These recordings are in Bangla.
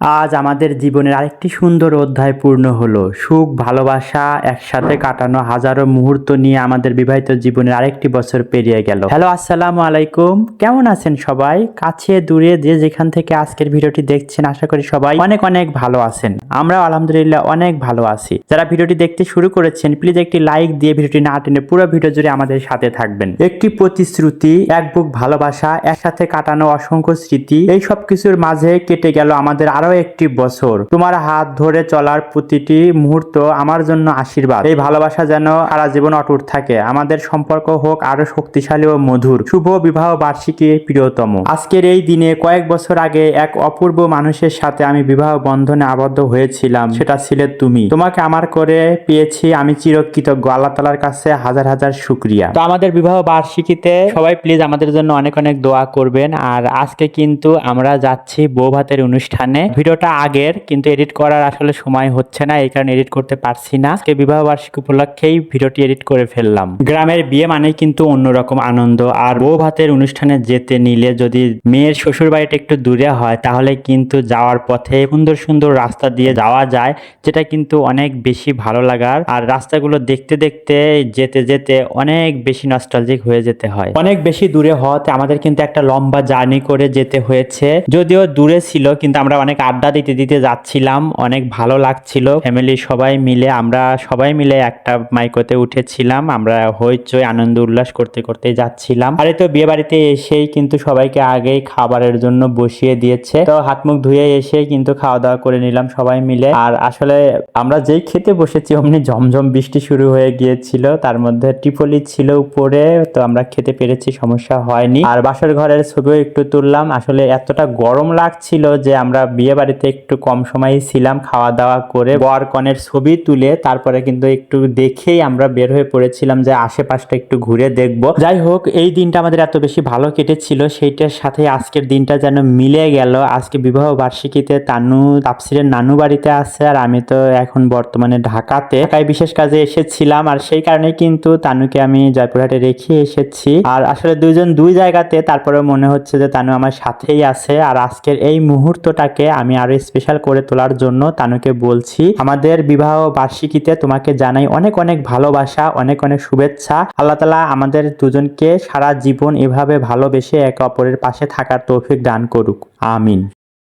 আজ আমাদের জীবনের আরেকটি সুন্দর অধ্যায় পূর্ণ হলো। সুখ, ভালোবাসা একসাথে কাটানো হাজারো মুহূর্ত নিয়ে আমাদের বিবাহিত জীবনের আরেকটি বছর পেরিয়ে গেল। হ্যালো, আসসালামু আলাইকুম। কেমন আছেন সবাই? কাছে, দূরে, যে যেখান থেকে আজকের ভিডিওটি দেখছেন, আশা করি সবাই অনেক অনেক ভালো আছেন। আমরা আলহামদুলিল্লাহ অনেক ভালো আছি। যারা ভিডিওটি দেখতে শুরু করেছেন, প্লিজ একটি লাইক দিয়ে ভিডিওটি না টেনে পুরো ভিডিও জুড়ে আমাদের সাথে থাকবেন। একটি প্রতিশ্রুতি, এক বুক ভালোবাসা, একসাথে কাটানো অসংখ্য স্মৃতি, এই সব কিছুর মাঝে কেটে গেল আমাদের আরও একটি বছর। তোমার হাত ধরে চলার প্রতিটি মুহূর্ত আমার জন্য আশীর্বাদ। এই ভালোবাসা যেন সারা জীবন অটুট থাকে। আমাদের সম্পর্ক হোক আরও শক্তিশালী ও মধুর। শুভ বিবাহ বার্ষিকী, প্রিয়তম। আজকের এই দিনে কয়েক বছর আগে এক অপূর্ব মানুষের সাথে আমি বিবাহ বন্ধনে আবদ্ধ হয়েছিলাম। সেটা ছিলে তুমি। তোমাকে আমার করে পেয়েছি আমি চিরকৃতজ্ঞ। আল্লাহ তালার কাছে হাজার হাজার শুক্রিয়া। তো আমাদের বিবাহ বার্ষিকীতে সবাই প্লিজ আমাদের জন্য অনেক অনেক দোয়া করবেন। আর আজকে কিন্তু আমরা যাচ্ছি বউ ভাতের অনুষ্ঠানে। ভিডিওটা আগের, কিন্তু এডিট করার আসলে সময় হচ্ছে না, এই কারণে এডিট করতে পারছি না। আজকে বিবাহ বার্ষিকী উপলক্ষেই ভিডিওটি এডিট করে ফেললাম। গ্রামের বিয়ে মানেই কিন্তু অন্যরকম আনন্দ, আর বউ ভাতের অনুষ্ঠানে যেতে নিলে যদি মেয়ের শ্বশুর বাড়িটা একটু দূরে হয়, তাহলে কিন্তু যাওয়ার পথে সুন্দর সুন্দর রাস্তা দিয়ে যাওয়া যায়, যেটা কিন্তু অনেক বেশি ভালো লাগার। আর রাস্তাগুলো দেখতে দেখতে, যেতে যেতে অনেক বেশি নস্টালজিক হয়ে যেতে হয়। অনেক বেশি দূরে হওয়াতে আমাদের কিন্তু একটা লম্বা জার্নি করে যেতে হয়েছে। যদিও দূরে ছিল, কিন্তু আমরা অনেক আড্ডা দিতে দিতে যাচ্ছিলাম, অনেক ভালো লাগছিল। ফ্যামিলি সবাই মিলে, আমরা সবাই মিলে একটা মাইকোতে উঠেছিলাম, আমরা হইচই, আনন্দ, উল্লাস করতে করতে যাচ্ছিলাম। আরে তো বিয়ে বাড়িতে এসেই কিন্তু সবাইকে আগেই খাবারের জন্য বসিয়ে দিয়েছে। তো হাত মুখ ধুয়ে এসে কিন্তু খাওয়া দাওয়া করে নিলাম সবাই মিলে। আর আসলে আমরা যেই খেতে বসেছি, অমনি ঝমঝম বৃষ্টি শুরু হয়ে গিয়েছিল। তার মধ্যে টিপলি ছিল উপরে, তো আমরা খেতে পেরেছি, সমস্যা হয়নি। আর বাসর ঘরের ছবিও একটু তুললাম। আসলে এতটা গরম লাগছিল যে আমরা বিয়ে বাড়িতে একটু কম সময় ছিলাম খাওয়া দাওয়া করে বর কনের ছবি তুলে তারপরে কিন্তু একটু দেখেই আমরা বের হয়ে পড়েছিলাম যে আশেপাশটা একটু ঘুরে দেখব। যাই হোক, এই দিনটা আমাদের এত বেশি ভালো কেটেছিল, সেইটার সাথে আজকের দিনটা যেন মিলে গেল। আজকে বিবাহ বার্ষিকীতে তানু তাপসিরের নানু বাড়িতে আছে আর আমি তো এখন বর্তমানে ঢাকাতে। ঢাকায় বিশেষ কাজে এসেছিলাম আর সেই কারণে কিন্তু তানুকে আমি জয়পুরহাটে রেখে এসেছি। আর আসলে দুইজন দুই জায়গাতে তারপরে মনে হচ্ছে যে তানু আমার সাথেই আছে। আর আজকের এই মুহূর্তটাকে আমি আরও স্পেশাল করে তোলার জন্য তানুকে বলছি, আমাদের বিবাহ বার্ষিকীতে তোমাকে জানাই অনেক অনেক ভালোবাসা, অনেক অনেক শুভেচ্ছা। আল্লাহ তালা আমাদের দুজনকে সারা জীবন এভাবে ভালোবেসে একে অপরের পাশে থাকার তৌফিক দান করুক। আমিন।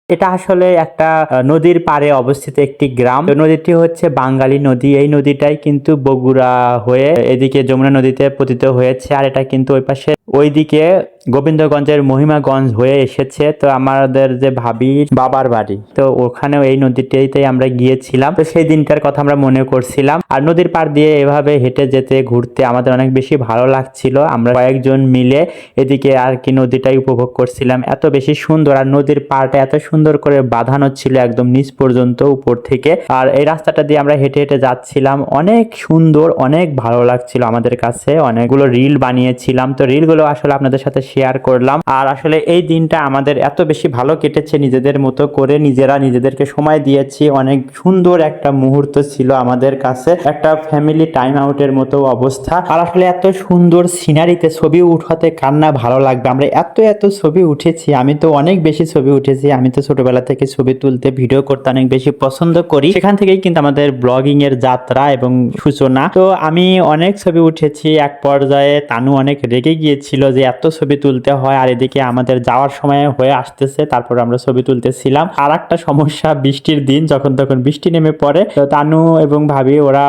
এটা আসলে একটা নদীর পাড়ে অবস্থিত একটি গ্রাম। নদীটি হচ্ছে বাঙালি নদী। এই নদীটাই কিন্তু বগুড়া হয়ে এদিকে যমুনা নদীতে পতিত হয়েছে। আর এটা কিন্তু ওই পাশে ওইদিকে গোবিন্দগঞ্জের মহিমাগঞ্জ হয়ে এসেছে তো আমাদের যে ভাবি বাবার বাড়ি, তো ওখানেও এই নদীটিতেই আমরা গিয়েছিলাম। তো সেই দিনটার কথা আমরা মনে করছিলাম। আর নদীর পাড় দিয়ে এভাবে হেঁটে যেতে, ঘুরতে আমাদের অনেক বেশি ভালো লাগছিল। আমরা কয়েকজন মিলে এদিকে আর কি নদীটাই উপভোগ করছিলাম। এত বেশি সুন্দর আর নদীর পাড়টা এত সুন্দর করে বাঁধানো ছিল একদম নিচ পর্যন্ত উপর থেকে। আর এই রাস্তাটা দিয়ে আমরা হেঁটে হেঁটে যাচ্ছিলাম। অনেক সুন্দর, অনেক ভালো লাগছিল আমাদের কাছে। অনেকগুলো রিল বানিয়েছিলাম। তো রিলগুলো আসলে আপনাদের সাথে শেয়ার করলাম। আর আসলে এই দিনটা আমাদের এত বেশি ভালো কেটেছে নিজেদের মতো করে। নিজেরা নিজেদেরকে সময় দিয়েছি। অনেক সুন্দর একটা মুহূর্ত ছিল আমাদের কাছে। একটা ফ্যামিলি টাইম আউটের মতো অবস্থা। আর আসলে এত সুন্দর সিনারিতে ছবি উঠাতে কান্না ভালো লাগবে? আমরা এত এত ছবি উঠেছি। আমি তো অনেক বেশি ছবি উঠেছি। আমি তো ছোটবেলা থেকে ছবি তুলতে ভিডিও করতে অনেক বেশি পছন্দ করি। সেখান থেকেই কিন্তু আমাদের ব্লগিং এর যাত্রা এবং সূচনা। তো আমি অনেক ছবি উঠেছি। এক পর্যায়ে তানু অনেক রেগে গিয়েছিল যে এত ছবি তুলতে হয় আর এদিকে আমাদের যাওয়ার সময় হয়ে আসতেছে, তারপর আমরা ছবি তুলতেছিলাম। আর একটা সমস্যা বৃষ্টির দিন, যখন তখন বৃষ্টি নেমে পড়ে, তো তানু এবং ভাবি ওরা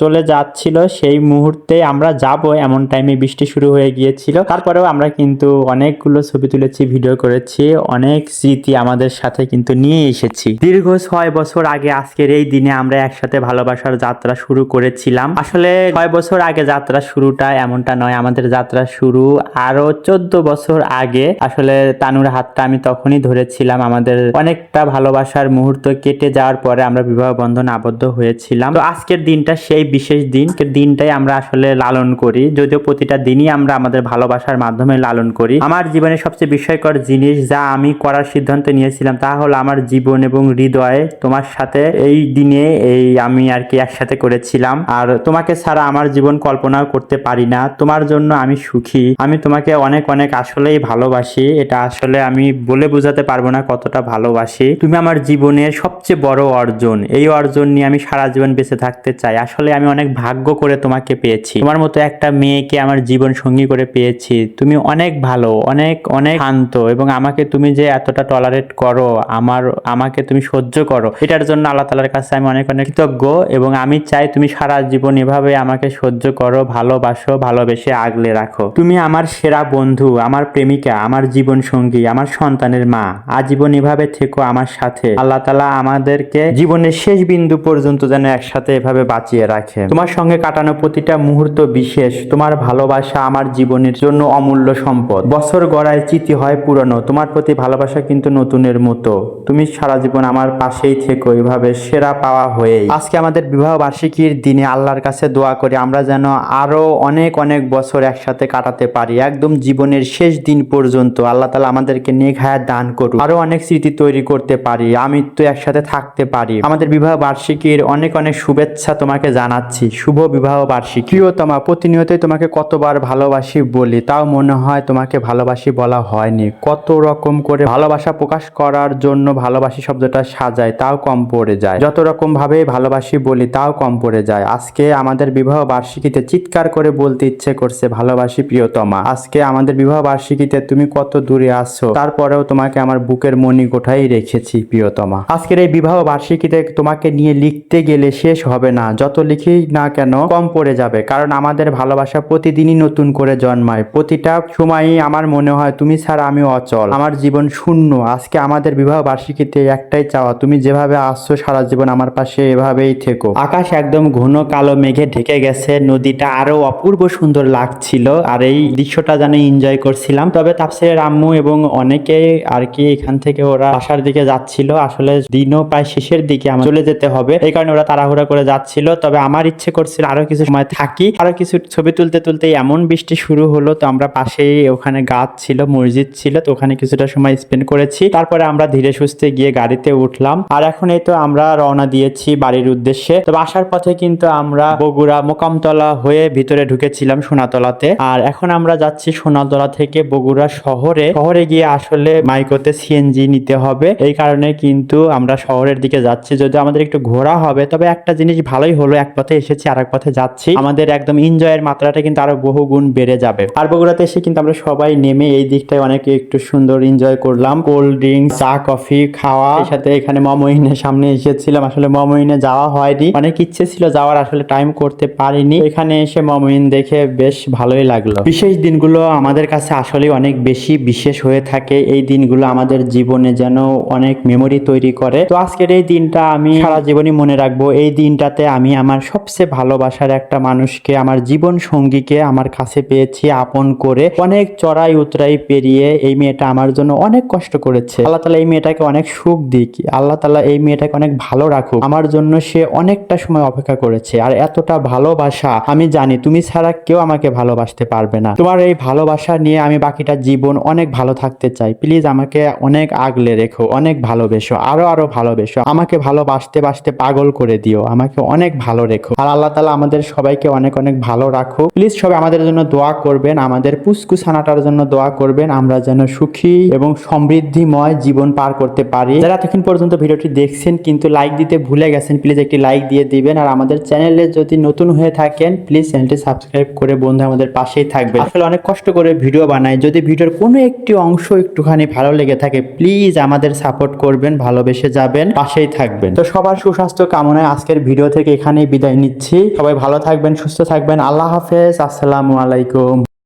চলে যাচ্ছিল। সেই মুহূর্তে আমরা যাব, এমন টাইমে বৃষ্টি শুরু হয়ে গিয়েছিল। তারপরেও আমরা কিন্তু অনেকগুলো ছবি তুলেছি ভিডিও করেছি। অনেক স্মৃতি আমাদের সাথে কিন্তু নিয়ে এসেছি। দীর্ঘ ছয় বছর আগে আজকের এই দিনে আমরা একসাথে ভালোবাসার যাত্রা শুরু করেছিলাম। আসলে ছয় বছর আগে যাত্রা শুরুটা এমনটা নয়, আমাদের যাত্রা শুরু আরও চোদ্দ বছর আগে, আসলে তানুর হাতটা আমি তখনই ধরেছিলাম। আমাদের অনেকটা ভালোবাসার মুহূর্ত কেটে যাওয়ার পরে আমরা বিবাহ বন্ধন আবদ্ধ হয়েছিলাম। তো আজকের দিনটা সেই বিশেষ দিন। দিনটাই আমরা আসলে লালন করি। যদিও প্রতিটা দিনই আমরা আমাদের ভালোবাসার মাধ্যমে লালন করি। আমার জীবনে সবচেয়ে বিস্ময়কর জিনিস যা আমি করার সিদ্ধান্ত নিয়েছিলাম তা হলো আমার জীবন এবং হৃদয়ে তোমার সাথে এই দিনে এই আমি আর কি একসাথে করেছিলাম। আর তোমাকে ছাড়া আমার জীবন কল্পনাও করতে পারি না। তোমার জন্য আমি সুখী। আমি তোমাকে অনেক অনেক আসলেই ভালোবাসি। এটা আসলে আমি বলে বোঝাতে পারব না কতটা ভালোবাসি। তুমি আমার জীবনের সবচেয়ে বড় অর্জন। এই অর্জন নিয়ে আমি সারা জীবন বেঁচে থাকতে চাই। আসলে আমি অনেক ভাগ্য করে তোমাকে পেয়েছি। তোমার মতো একটা মেয়েকে আমার জীবন সঙ্গী করে পেয়েছি। তুমি অনেক ভালো, অনেক অনেক শান্ত এবং আমাকে তুমি যে এতটা টলারেট করো, আমার, আমাকে তুমি সহ্য করো, এটার জন্য আল্লাহ তালার কাছে আমি অনেক অনেক কৃতজ্ঞ এবং আমি চাই তুমি সারা জীবন এভাবে আমাকে সহ্য করো, ভালোবাসো, ভালোবেসে আগলে রাখো। তুমি আমার সেরা বন্ধু, আমার প্রেমিকা, আমার জীবন সঙ্গী আমার সন্তানের মা। আজীবন এভাবে থেকো আমার সাথে। আল্লাহ তালা আমাদেরকে জীবনের শেষ বিন্দু পর্যন্ত যেন একসাথে এভাবে বাঁচিয়ে রাখে। তোমার সঙ্গে কাটানো প্রতিটা মুহূর্ত বিশেষ। তোমার ভালোবাসা আমার জীবনের জন্য অমূল্য সম্পদ। বছর গড়ায় চিতি হয় পুরনো। তোমার প্রতি ভালোবাসা কিন্তু নতুনের মতো। তুমি সারা জীবন আমার পাশেই থেকো এভাবে সেরা পাওয়া হয়ে আজকে আমাদের বিবাহ বার্ষিকীর দিনে আল্লাহর কাছে দোয়া করি, আমরা যেন আরও অনেক অনেক বছর একসাথে কাটাতে পারি। একদম জীবনের শেষ দিন পর্যন্ত আল্লাহ তালা আমাদেরকে হায়াত দান করুন আরও অনেক স্মৃতি তৈরি করতে পারি, আমি তো একসাথে থাকতে পারি। আমাদের বিবাহ বার্ষিকীর অনেক অনেক শুভেচ্ছা তোমাকে জানাচ্ছি, শুভ বিবাহ বার্ষিকী। প্রিয়তমা, প্রতিনিয়তই তোমাকে কতবার ভালোবাসি বলি, তাও মনে হয় তোমাকে ভালোবাসি বলা হয়নি। কত রকম করে ভালোবাসা প্রকাশ করার জন্য ভালোবাসি শব্দটা সাজায়, তাও কম পড়ে যায়। যত রকম ভাবে ভালোবাসি বলি, তাও কম পড়ে যায়। আজকে আমাদের বিবাহ বার্ষিকীতে চিৎকার করে বলতে ইচ্ছে করছে, ভালোবাসি প্রিয়তমা। আজকে আমাদের বিবাহ বার্ষিকীতে তুমি কত দূরে আছো? তারপরেও তোমাকে আমার বুকের মনি গোঠাই রেখেছি, প্রিয়তমা। আজকের এই বিবাহ বার্ষিকীতে তোমাকে নিয়ে লিখতে গেলে শেষ হবে না। যত লিখি না কেন, কম পড়ে যাবে। কারণ আমাদের ভালোবাসা প্রতিদিনই নতুন করে জন্মায়। প্রতিটা সময়ই আমার মনে হয়, তুমি ছাড়া আমি অচল। আমার জীবন শূন্য। আজকে আমাদের বিবাহ বার্ষিকীতে একটাই চাওয়া, তুমি যেভাবে আসছো সারা জীবন আমার পাশে এভাবেই থেকো। আকাশ একদম ঘন কালো মেঘে ঢেকে গেছে। নদীটা আরও অপূর্ব সুন্দর লাগছিল। আর এই দৃশ্যটা যেন এনজয় করছিলাম। তবে তাপসের আম্মু এবং অনেকে আর কি এখান থেকে ওরা বাসার দিকে যাচ্ছিল। আসলে দিনও প্রায় শেষের দিকে আমার চলে যেতে হবে। এই কারণে ওরা তাড়াহুড়া করে যাচ্ছিল। তবে আমার ইচ্ছে করছিল আরও কিছু সময় থাকি। আরও কিছু ছবি তুলতে তুলতে এমন বৃষ্টি শুরু হলো তো আমরা পাশেই ওখানে গাছ ছিল, মসজিদ ছিল তো ওখানে কিছুটা সময় স্পেন্ড করেছি। তারপরে আমরা ধীরে সুস্থে গিয়ে গাড়িতে উঠলাম। আর এখন এই তো আমরা রওনা দিয়েছি বাড়ির উদ্দেশ্যে। তবে আসার পথে কিন্তু আমরা বগুড়া মোকামতলা হয়ে ভিতরে ঢুকেছিলাম সোনাতলাতে। আর এখন আমরা যাচ্ছি সোনাতলা থেকে বগুড়া শহরে। শহরে গিয়ে আসলে মাইকোতে সিএনজি নিতে হবে। এই কারণে কিন্তু আমরা শহরের দিকে যাচ্ছি। যদি আমাদের একটু ঘোরা হবে, তবে একটা জিনিস ভালোই হলো, এক পথে এসেছি আর পথে যাচ্ছি। আমাদের একদম এনজয়ের মাত্রাটা কিন্তু আরও বহু গুণ বেড়ে যাবে। আর বগুড়াতে এসে কিন্তু আমরা সবাই নেমে এই দিকটায় অনেক একটু সুন্দর এনজয় করলাম। কোল্ড ড্রিঙ্কস, চা, কফি, খাওয়া। সাথে এখানে মমইনের সামনে এসেছিলাম। আসলে মমইনে যাওয়া হয়নি। অনেক ইচ্ছে ছিল যাওয়ার, আসলে টাইম করতে পারিনি। এখানে এসে মমইন দেখে বেশ ভালোই লাগল। বিশেষ দিনগুলো আমাদের কাছে আসলে অনেক বেশি বিশেষ হয়ে থাকে। এই দিনগুলো আমাদের জীবনে যেন অনেক মেমোরি তৈরি করে। তো আজকের এই দিনটা আমি সারা জীবনই মনে রাখব। এই দিনটাতে আমি আমার সবচেয়ে ভালোবাসার একটা মানুষকে, আমার জীবন সঙ্গীকে আমার কাছে পেয়েছি আপন করে। অনেক চড়াই উতরাই পেরিয়ে এই মেয়েটা আমার জন্য অনেক কষ্ট করেছে। আল্লাহ তালা এই মেয়েটাকে অনেক সুখ দিক। আল্লাহ তালা এই মেয়েটাকে অনেক ভালো রাখুক। আমার জন্য সে অনেকটা সময় অপেক্ষা করেছে। আর এতটা ভালোবাসা আমি জানি, তুমি ছাড়া কেউ আমাকে ভালোবাসতে পারবে না। তোমার এই ভালোবাসা নিয়ে আমি বাকিটা জীবন অনেক ভালো থাকতে চাই। প্লিজ আমাকে অনেক আগলে রেখো, অনেক ভালোবেসো, আরও আরও ভালোবেসো। আমাকে ভালোবাসতে বাসতে পাগল করে দিও, আমাকে অনেক ভালো রেখো। আর আল্লাহ তালা আমাদের সবাইকে অনেক অনেক ভালো রাখো প্লিজ সবাই আমাদের জন্য দোয়া করবেন, আমাদের পুষ্কুসানাটার জন্য দোয়া করবেন, আমরা যেন সুখী এবং সমৃদ্ধিময় জীবন পার করতে পারি। যারা এতক্ষণ পর্যন্ত ভিডিওটি দেখছেন, কিন্তু লাইক দিতে ভুলে গেছেন, প্লিজ একটি লাইক দিয়ে দিবেন। আর আমাদের চ্যানেলে যদি নতুন হয়ে থাকেন, প্লিজ চ্যানেলটি সাবস্ক্রাইব করে বন্ধু আমাদের পাশেই থাকবে আসলে অনেক কষ্ট করে ভিডিও বানাই যদি ভিডিওর কোনো একটি অংশ একটুখানি ভালো লেগে থাকে প্লিজ আমাদের সাপোর্ট করবেন, ভালোবেসে যাবেন, পাশেই থাকবেন। তো সবার সুস্বাস্থ্য কামনায় আজকের ভিডিও থেকে এখানেই বিদায় নিচ্ছি। সবাই ভালো থাকবেন, সুস্থ থাকবেন। আল্লাহ হাফেজ, আসসালামু আলাইকুম।